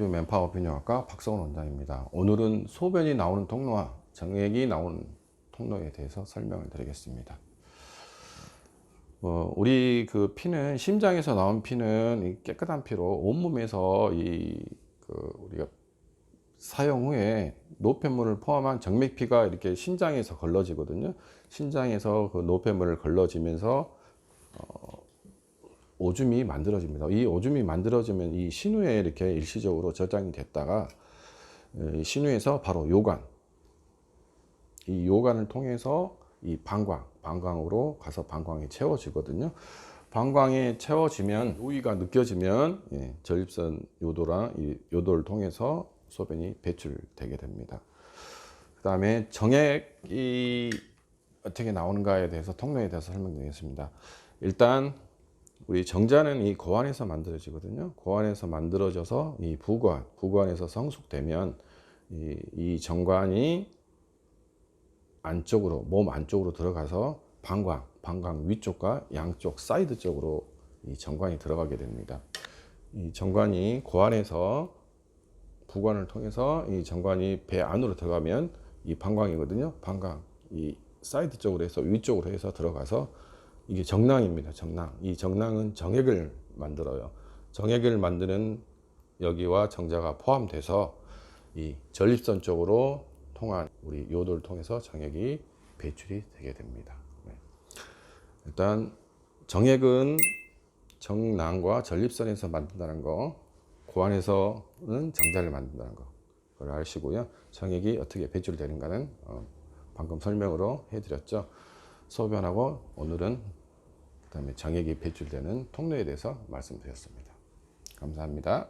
광주 맨파워 비뇨학과 박성원 원장입니다. 오늘은 소변이 나오는 통로와 정액이 나오는 통로에 대해서 설명을 드리겠습니다. 어, 우리 그 피는 심장에서 나온 피는 이 깨끗한 피로 온몸에서 이 그 우리가 사용 후에 노폐물을 포함한 정맥피가 이렇게 신장에서 걸러지거든요. 신장에서 그 노폐물을 걸러지면서 어, 오줌이 만들어집니다. 이 오줌이 만들어지면 이 신우에 이렇게 일시적으로 저장이 됐다가 어, 이 신우에서 바로 요관, 이 요관을 통해서 이 방광, 방광으로 가서 방광이 채워지거든요. 방광이 채워지면 우위가 느껴지면 예, 전립선 요도랑 이 요도를 통해서 소변이 배출되게 됩니다. 그 다음에 정액이 어떻게 나오는가에 대해서 통로에 대해서 설명드리겠습니다. 일단 우리 정자는 이 고환에서 만들어지거든요. 고환에서 만들어져서 이 부관, 부관에서 성숙되면 이, 이 정관이 안쪽으로 몸 안쪽으로 들어가서 방광, 방광 위쪽과 양쪽 사이드 쪽으로 이 정관이 들어가게 됩니다. 이 정관이 고안에서 부관을 통해서 이 정관이 배 안으로 들어가면 이 방광이거든요. 방광 이 사이드 쪽으로 해서 위쪽으로 해서 들어가서 이게 정낭입니다. 정낭. 이 정낭은 정액을 만들어요. 정액을 만드는 여기와 정자가 포함돼서 이 전립선 쪽으로 통한 우리 요도를 통해서 정액이 배출이 되게 됩니다. 네. 일단 정액은 정낭과 전립선에서 만든다는 거, 고안에서는 정자를 만든다는 거, 그걸 아시고요. 정액이 어떻게 배출되는가는 어, 방금 설명으로 해드렸죠. 소변하고 오늘은 그 다음에 정액이 배출되는 통로에 대해서 말씀드렸습니다. 감사합니다.